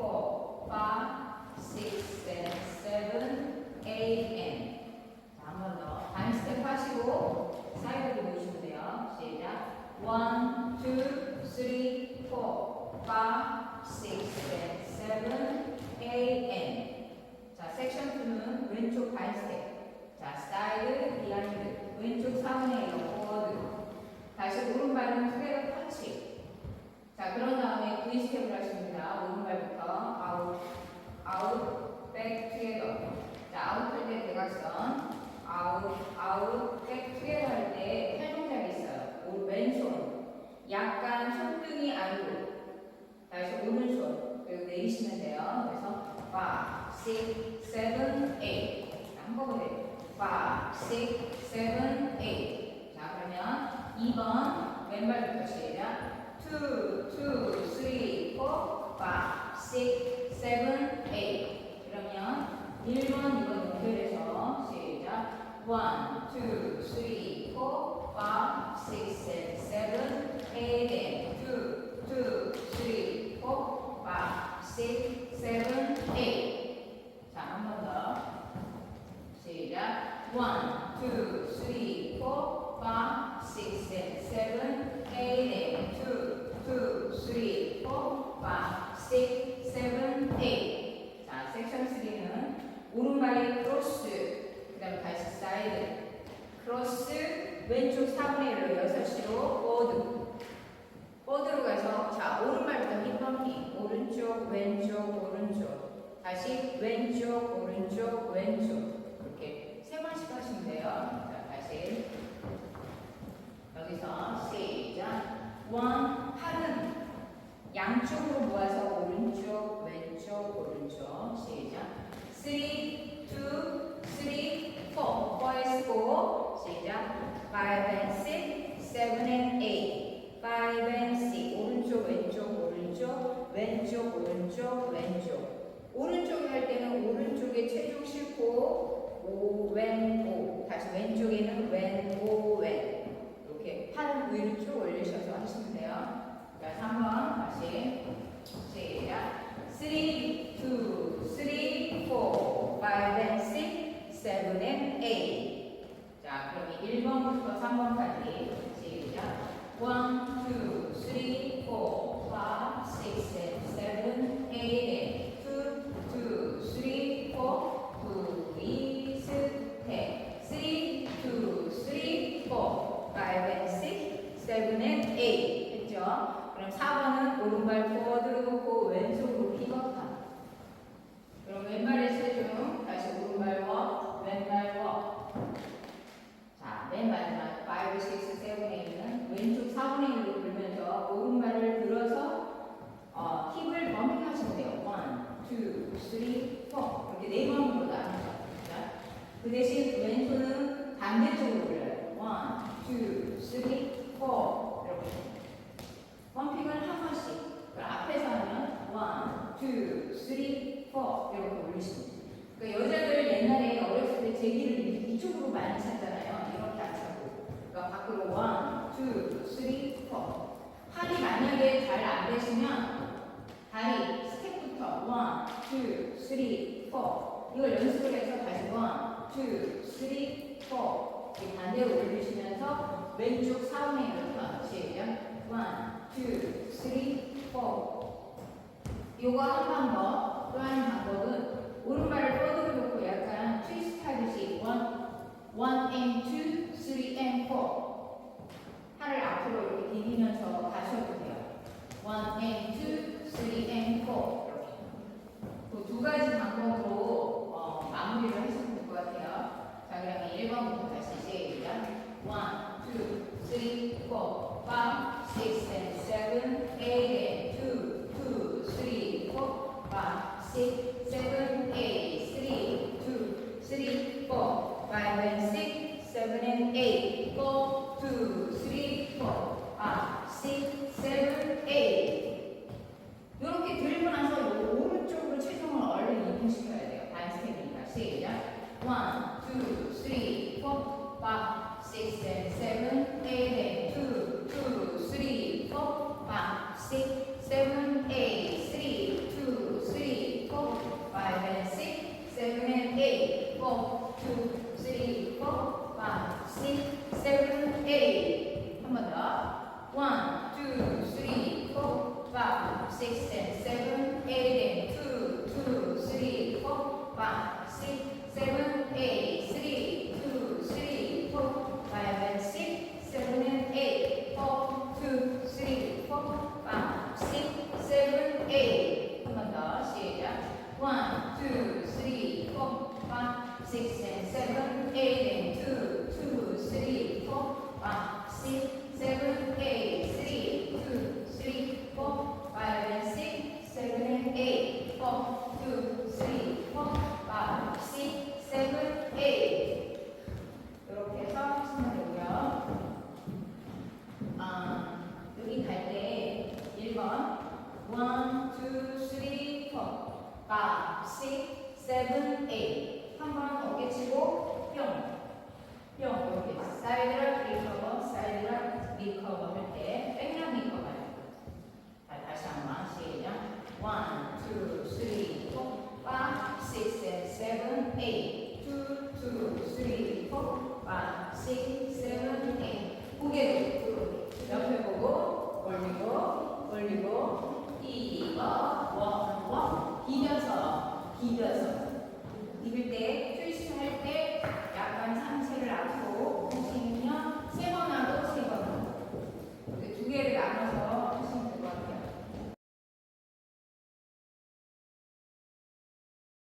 four, five, six, seven, seven, eight, and 자, 한번 더. 다음 스텝 하시고 사이드로 모시면 돼요. 시작. One, two, three, four, five, 그런 다음에 V 스텝을 하십니다. 오른발부터 아웃, 아웃, 백, 투게더. 자, 아웃 할 때 대각선. 아웃, 아웃, 백, 투게더 할 때 팔동작이 있어요. 오, 왼손. 약간 손등이 아래로. 다시 오른손. 그리고 내리시면 돼요. 그래서 5, 6, 7, 8. 자, 한꺼번에 5, 6, 7, 8. 자, 그러면 2번 왼발부터 시작. 2, 2, 3, 4, 5, 6, 7, 8. 그러면 1번, 2번 연결해서 시작. 1, 2, 3, 4, 5, 6, 7, 7, 8, 2, 2, 3, 4, 5, 6, 7, 8. 자, 한 번 더. 시작. 1, 2, 3, 4, 5, 6, 7, 7, 8, 2, 2, 3, 4, 5, 6, 7, 8. 자, 섹션 3는 오른발이 크로스, 그 다음에 다시 사이드. 크로스, 왼쪽 4분의 1로 6시로 포드. 포드로 가서, 자, 오른발부터 힙 펌핑. 오른쪽, 왼쪽, 오른쪽. 다시 왼쪽, 오른쪽, 왼쪽. 이렇게 세 번씩 하시면 돼요. 자, 다시. 여기서 시작. 원, 팔은 양쪽으로 모아서 오른쪽, 왼쪽, 오른쪽. 시작. 쓰리, 투, 쓰리, 포. 쓰고 시작. five and six, seven and eight. five and six. 오른쪽, 왼쪽, 오른쪽, 왼쪽, 오른쪽, 왼쪽. 오른쪽에 할 때는 오른쪽에 체중 싣고 오, 왼, 光返回，写有样，光 3, 4 이렇게 네 번으로. 자, 그 대신 왼손은 반대쪽으로 올려요. 1, 2, 3, 4 이렇게 펌핑을 한 번씩 그 앞에서 하면 1, 2, 3, 4 이렇게 올리시면 돼요. 그 여자들 옛날에 어렸을 때 제기를 이쪽으로 많이 찾잖아요. 이렇게 안 차고. 그러니까 밖으로 1, 2, 3, 4 팔이 만약에 잘 안 되시면 다리 1, 2, 3, 4 이걸 연습을 해서 다시 1, 2, 3, 4 이렇게 반대로 올리시면서 왼쪽 4분의 1로 턴 시작 1, 2, 3, 4 요거 한 방법 또 한 방법은 오른발을 뻗어 놓고 약간 트위스트 하듯이 1, 1 and 2, 3 and 4 팔을 앞으로 이렇게 디디면서 가셔도 돼요. 1 and 2, 3 and 4 이렇게 그 두 가지 방법으로 어, 마무리를 하시면 될 것 같아요 자 그러면 1번부터 다시 시작 1, 2, 3, 4, 5, 6, and 7, 8, and 2, 2, 3, 4, 5, 6, 7, 8, 3, 2, 3, 4, 5, and 6, 7, and 8, 4, 2, 3, 4, 5, 6, 7, 8. 이렇게 들고 나서 요 오른쪽으로 체중을 얼른 이동시켜야 돼요. 반스텝이니까 시